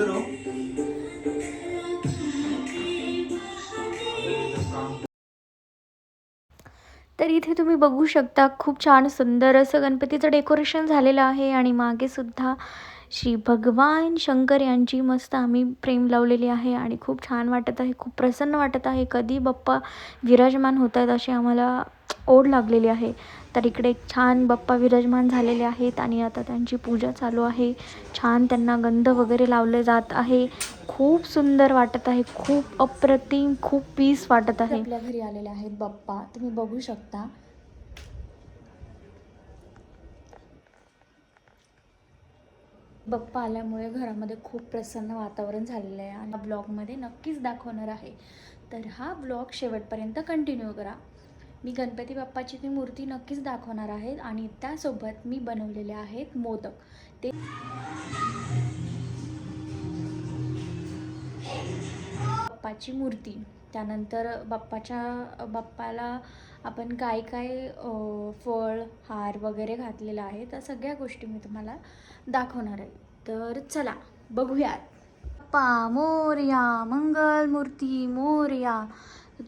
ಹೇಳಿದರು तर इथे तुम्ही बघू शकता खूप छान सुंदर असं गणपतीचं डेकोरेशन झालेलं आहे आणि मागे सुद्धा श्री भगवान शंकर यांची मस्त आम्ही प्रेम लावलेली आहे आणि खूप छान वाटत आहे खूप प्रसन्न वाटत आहे. कधी बाप्पा विराजमान होत आहेत अशी आम्हाला ओढ लागलेली आहे. तर इकडे छान बाप्पा विराजमान झालेले आहेत आणि आता त्यांची पूजा चालू आहे. छान त्यांना गंध वगैरे लावले जात आहे. खूप सुंदर वाटत आहे खूप अप्रतिम खूप पीस वाटत आहे. आपल्या घरी आलेले आहेत बाप्पा. तुम्ही बघू शकता. बाप्पा आल्यामुळे घरामध्ये खूप प्रसन्न वातावरण झालेलं आहे आणि ब्लॉगमध्ये नक्कीच दाखवणार आहे. तर हा ब्लॉग शेवटपर्यंत कंटिन्यू करा. मी गणपती बाप्पाची ती मूर्ती नक्कीच दाखवणार आहे आणि त्यासोबत मी बनवलेले आहेत मोदक. ते बाप्पाची मूर्ती. त्यानंतर बाप्पाच्या बाप्पाला आपण काय काय फळ हार वगैरे घातलेला आहे त्या सगळ्या गोष्टी मी तुम्हाला दाखवणार आहे. तर चला बघूयात. बाप्पा मोरया मंगल मूर्ती मोरया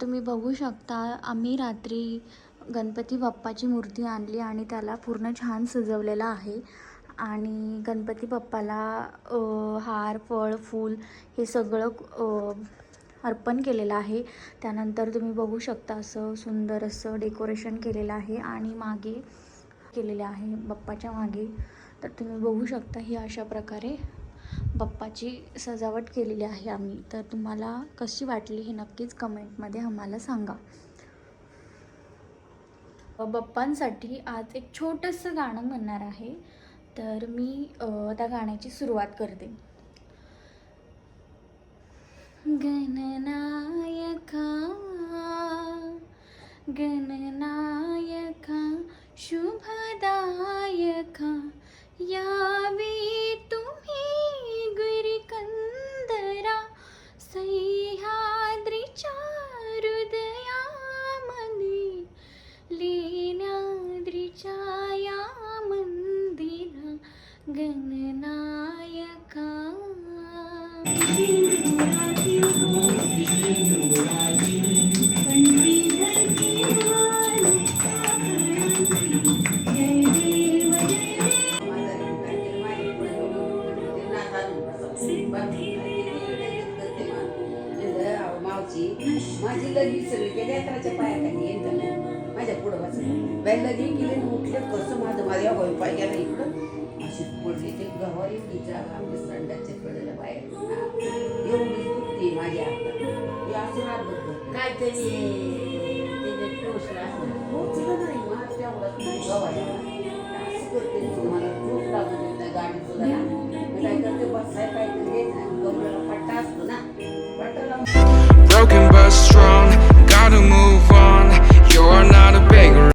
तुम्ही बघू शकता आम्ही रात्री गणपती बाप्पाची मूर्ती आणली आणि त्याला पूर्ण छान सजवलेलं आहे. आणि गणपती बाप्पाला हार फळ फूल हे सगळं अर्पण केलेलं आहे. त्यानंतर तुम्ही बघू शकता असं सुंदर असं डेकोरेशन केलेलं आहे आणि मागे केलेले आहे बाप्पाच्या मागे. तर तुम्ही बघू शकता ही अशा प्रकारे बाप्पाची सजावट केलेली आहे आम्ही. तर तुम्हाला कशी वाटली हे नक्कीच कमेंटमध्ये आम्हाला सांगा. बाप्पांसाठी आज एक छोटंसं गाणं म्हणणार आहे. तर मी त्या गाण्याची सुरुवात करते. गणनायका गणनायका शुभदायका यावी तू गणनायका। माझी लगी सगळी त्या लेकराच्या पायाखाली येत माझ्या पुढं बसलं. बाई लगी गेले उठले कसं माझं माझ्या होय पाय गेला इकडं. ते गव्हा एवढी जागा आमच्या संडाच्या कडेला बाहेर एवढी दुखती माझ्या हातात. हे असं राहत. पोषण असणार पोचलं नाही असं करते मला नाही गाडी काय करते बसाय काय कमरेला पट्टा असतो ना. broken but strong.